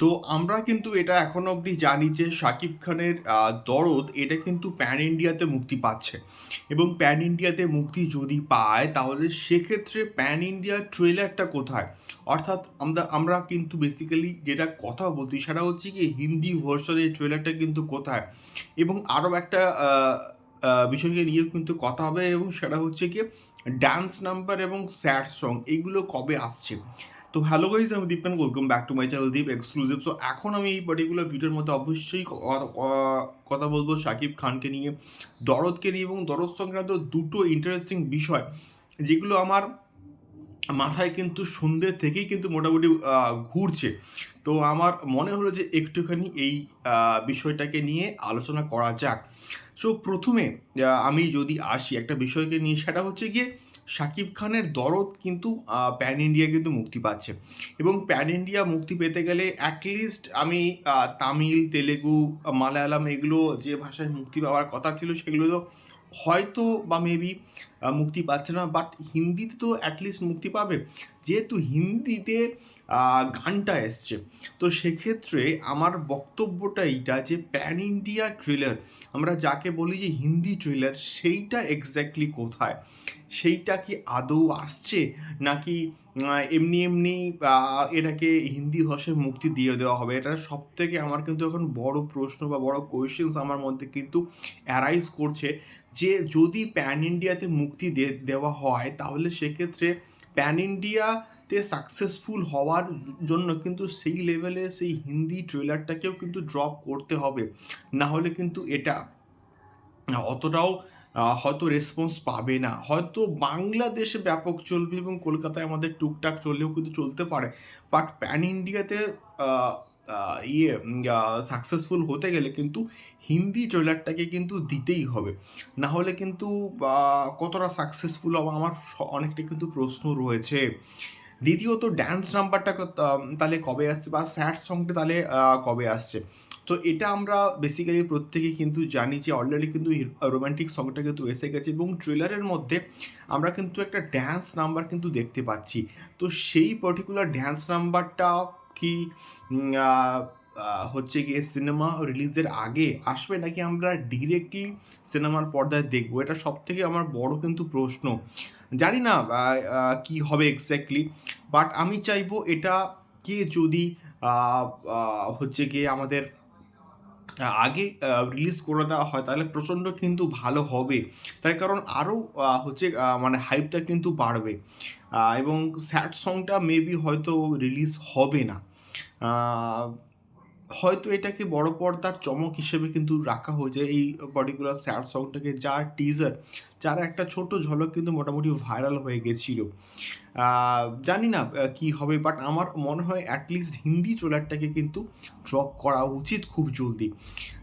তো আমরা কিন্তু এটা এখনও অবধি জানি যে শাকিব খানের দরদ এটা কিন্তু প্যান ইন্ডিয়াতে মুক্তি পাচ্ছে। এবং প্যান ইন্ডিয়াতে মুক্তি যদি পায়, তাহলে সেক্ষেত্রে প্যান ইন্ডিয়ার ট্রেলারটা কোথায়? অর্থাৎ আমরা আমরা কিন্তু বেসিক্যালি যেটা কথা বলছি সেটা হচ্ছে কি হিন্দি ভার্সনের ট্রেলারটা কিন্তু কোথায়? এবং আরও একটা বিষয়কে নিয়েও কিন্তু কথা হবে এবং সেটা হচ্ছে কি ডান্স নাম্বার এবং স্যাড সং এইগুলো কবে আসছে? তো হ্যালো গাইজ আমি Dipen welcome back to my channel Deep exclusive so এখন আমি এই পার্টিকুলার ভিডিওর মধ্যে অবশ্যই কথা বলব শাকিব খানকে নিয়ে, দরদকে নিয়ে এবং দরদ সংক্রান্ত দুটো ইন্টারেস্টিং বিষয়, যেগুলো আমার মাথায় কিন্তু সন্ধ্যে থেকেই কিন্তু মোটামুটি ঘুরছে। তো আমার মনে হলো যে একটুখানি এই বিষয়টাকে নিয়ে আলোচনা করা যাক। সো প্রথমে আমি যদি আসি, একটা বিষয়কে নিয়ে, সেটা হচ্ছে গিয়ে শাকিব খানের দরদ কিন্তু প্যান ইন্ডিয়া কিন্তু মুক্তি পাচ্ছে। এবং প্যান ইন্ডিয়া মুক্তি পেতে গেলে অ্যাটলিস্ট আমি তামিল, তেলেগু, মালায়ালাম এগুলো যে ভাষায় মুক্তি পাওয়ার কথা ছিল সেগুলো তো হয়তো বা মেবি মুক্তি পাচ্ছে না। বাট হিন্দিতে তো অ্যাটলিস্ট মুক্তি পাবে। যেহেতু হিন্দিতে গানটা এসছে, তো সেক্ষেত্রে আমার বক্তব্যটা এইটা যে প্যান ইন্ডিয়া ট্রেলার আমরা যাকে বলি যে হিন্দি ট্রেলার সেইটা এক্স্যাক্টলি কোথায়? সেইটা কি আদৌ আসছে? নাকি এমনি এমনি এটাকে হিন্দি ভাষায় মুক্তি দিয়ে দেওয়া হবে? এটা সব থেকে আমার কিন্তু এখন বড় প্রশ্ন বা বড় কোয়েশ্চেন্স আমার মধ্যে কিন্তু অ্যারাইজ করছে। যে যদি প্যান ইন্ডিয়াতে মুক্তি দেওয়া হয়, তাহলে সেক্ষেত্রে প্যান ইন্ডিয়াতে সাকসেসফুল হওয়ার জন্য কিন্তু সেই লেভেলে সেই হিন্দি ট্রেলারটাকেও কিন্তু ড্রপ করতে হবে। না হলে কিন্তু এটা, অতটাও হয়তো রেসপন্স পাবে না। হয়তো বাংলাদেশে ব্যাপক চলবে এবং কলকাতায় আমাদের টুকটাক চললেও কিন্তু চলতে পারে। বাট প্যান ইন্ডিয়াতে ইয়ে সাকসেসফুল হতে গেলে কিন্তু হিন্দি ট্রেলারটাকে কিন্তু দিতেই হবে। না হলে কিন্তু কতটা সাকসেসফুল হবে আমার অনেকটা কিন্তু প্রশ্ন রয়েছে। দ্বিতীয়ত ড্যান্স নাম্বারটা তাহলে কবে আসছে বা স্যাড সংটা তাহলে কবে আসছে? তো এটা আমরা বেসিক্যালি প্রত্যেকেই কিন্তু জানি যে অলরেডি কিন্তু রোমান্টিক সংটা কিন্তু এসে গেছে এবং ট্রেলারের মধ্যে আমরা কিন্তু একটা ড্যান্স নাম্বার কিন্তু দেখতে পাচ্ছি। তো সেই পার্টিকুলার ড্যান্স নাম্বারটা কি হচ্ছে গিয়ে সিনেমা রিলিজের আগে আসবে নাকি আমরা ডিরেক্টলি সিনেমার পর্দায় দেখব? এটা সব থেকে আমার বড় কিন্তু প্রশ্ন। জানি না কি হবে এক্স্যাক্টলি বাট আমি চাইব এটা কে যদি হচ্ছে গিয়ে আমাদের আগে রিলিজ করে দেওয়া হয়, তাহলে প্রচণ্ড কিন্তু ভালো হবে। তার কারণ আরও হচ্ছে মানে হাইপটা কিন্তু বাড়বে। এবং স্যাড সংটা মেবি হয়তো রিলিজ হবে না। হয়তো এটাকে বড় পর্দার চমক হিসেবে কিন্তু রাখা হয়েছে এই পার্টিকুলার স্যাড সংটাকে যা টিজার যার একটা ছোট ঝলক কিন্তু মোটামুটি ভাইরাল হয়ে গেছিল। জানি না কি হবে বাট আমার মনে হয় অ্যাটলিস্ট হিন্দি ট্রেলারটাকে কিন্তু ড্রপ করা উচিত খুব জলদি।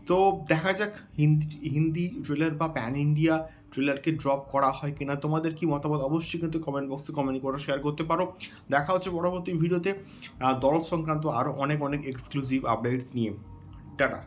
তো দেখা যাক, হিন্দি হিন্দি ট্রেলার বা প্যান ইন্ডিয়া ট্রেলারকে ড্রপ করা হয় কিনা। তোমাদের কি মতামত? অবশ্যই কিন্তু কমেন্ট বক্সে কমেন্ট করে শেয়ার করতে পারো। দেখা হচ্ছে পরবর্তী ভিডিওতে দরদ সংক্রান্ত আরও অনেক অনেক এক্সক্লুসিভ আপডেটস নিয়ে। টাটা।